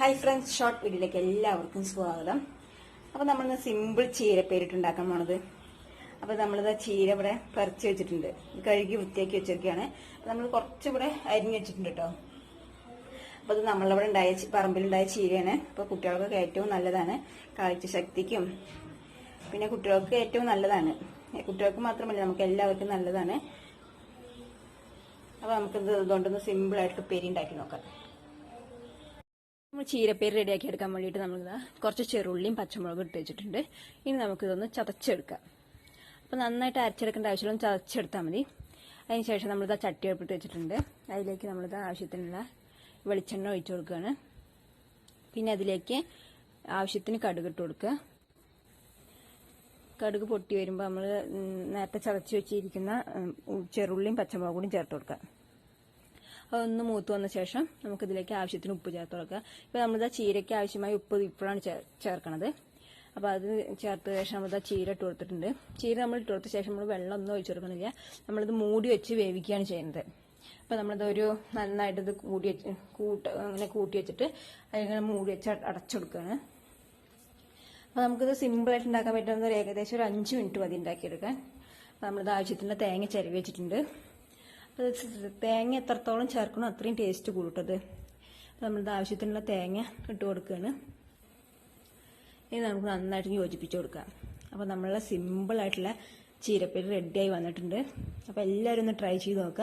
Hi friends short വീഡിയോയിലേക്ക് എല്ലാവർക്കും സ്വാഗതം. അപ്പോൾ നമ്മളിന്ന് സിമ്പിൾ ചീരപ്പേരിട്ട് ഉണ്ടാക്കാൻ പോണത്. അപ്പോൾ നമ്മളിത് ചീര ഇവിടെ പറിച്ച് വെച്ചിട്ടുണ്ട്. കഴുകി വൃത്തിയാക്കി വെച്ചിരിക്കുകയാണ് അപ്പോൾ നമ്മൾ കുറച്ചിവിടെ അരിഞ്ഞ് വെച്ചിട്ടുണ്ട് കേട്ടോ അപ്പോൾ ഇത് നമ്മളിവിടെ ഉണ്ടായ പറമ്പിലുണ്ടായ ചീരയാണ്. അപ്പോൾ കുട്ടികൾക്കൊക്കെ ഏറ്റവും നല്ലതാണ് കാഴ്ച ശക്തിക്കും. പിന്നെ കുട്ടികൾക്ക് ഏറ്റവും നല്ലതാണ്. കുട്ടികൾക്ക് മാത്രമല്ല നമുക്ക് എല്ലാവർക്കും നല്ലതാണ്. അപ്പോൾ നമുക്കിത് ഇതുകൊണ്ടൊന്ന് സിമ്പിളായിട്ട് പേരി ഉണ്ടാക്കി നോക്കാം. നമ്മൾ ചീരപ്പേര് റെഡിയാക്കി എടുക്കാൻ വേണ്ടിയിട്ട് നമ്മൾ കുറച്ച് ചെറുള്ളിയും പച്ചമുളകും ഇട്ട് വെച്ചിട്ടുണ്ട്. ഇനി നമുക്കിതൊന്ന് ചതച്ചെടുക്കാം. അപ്പോൾ നന്നായിട്ട് അരച്ചെടുക്കേണ്ട ആവശ്യമുള്ള ചതച്ചെടുത്താൽ മതി. അതിന് ശേഷം നമ്മളിതാ ചട്ടി എടുപ്പിട്ട് വെച്ചിട്ടുണ്ട്. അതിലേക്ക് നമ്മളിത് ആവശ്യത്തിനുള്ള വെളിച്ചെണ്ണ ഒഴിച്ചു കൊടുക്കുകയാണ്. പിന്നെ അതിലേക്ക് ആവശ്യത്തിന് കടുക് ഇട്ട് കൊടുക്കുക. കടുക് പൊട്ടി വരുമ്പോൾ നമ്മൾ നേരത്തെ ചതച്ച് വെച്ചിരിക്കുന്ന ചെറുള്ളിയും പച്ചമുളകും കൂടി ചേർത്ത് കൊടുക്കുക. അതൊന്ന് മൂത്ത് വന്ന ശേഷം നമുക്കിതിലേക്ക് ആവശ്യത്തിന് ഉപ്പ് ചേർത്ത് കൊടുക്കുക. ഇപ്പോൾ നമ്മളിതാ ചീരയ്ക്ക് ആവശ്യമായ ഉപ്പ് ഇപ്പോഴാണ് ചേർക്കണത്. അപ്പോൾ അത് ചേർത്ത ശേഷം നമ്മളിതാ ചീര ഇട്ട് കൊടുത്തിട്ടുണ്ട്. ചീര നമ്മൾ ഇട്ട് കൊടുത്ത ശേഷം നമ്മൾ വെള്ളം ഒന്നും ഒഴിച്ചു കൊടുക്കുന്നില്ല നമ്മളിത് മൂടി വെച്ച് വേവിക്കുകയാണ് ചെയ്യുന്നത്. അപ്പോൾ നമ്മളിത് ഒരു നന്നായിട്ട് ഇത് കൂടി വെച്ച് കൂട്ട് അങ്ങനെ കൂട്ടി വെച്ചിട്ട് അതിങ്ങനെ മൂടി വെച്ച് അടച്ചു കൊടുക്കുകയാണ്. അപ്പോൾ നമുക്കിത് സിമ്പിളായിട്ട് ഉണ്ടാക്കാൻ പറ്റുന്ന ഒരു ഏകദേശം ഒരു അഞ്ച് മിനിറ്റ് മതി ഉണ്ടാക്കിയെടുക്കാൻ. അപ്പോൾ നമ്മളിത് ആവശ്യത്തിന് തേങ്ങ ചിരവി വെച്ചിട്ടുണ്ട്. തേങ്ങ എത്രത്തോളം ചേർക്കണോ അത്രയും ടേസ്റ്റ് കൂട്ടത് നമ്മളിത് ആവശ്യത്തിനുള്ള തേങ്ങ ഇട്ട് കൊടുക്കുകയാണ് ഇനി നമുക്ക് നന്നായിട്ട് യോജിപ്പിച്ച് കൊടുക്കാം. അപ്പോൾ നമ്മളെ സിമ്പിളായിട്ടുള്ള ചീരപ്പേര് റെഡിയായി വന്നിട്ടുണ്ട്. അപ്പോൾ എല്ലാവരും ഒന്ന് ട്രൈ ചെയ്ത് നോക്കുക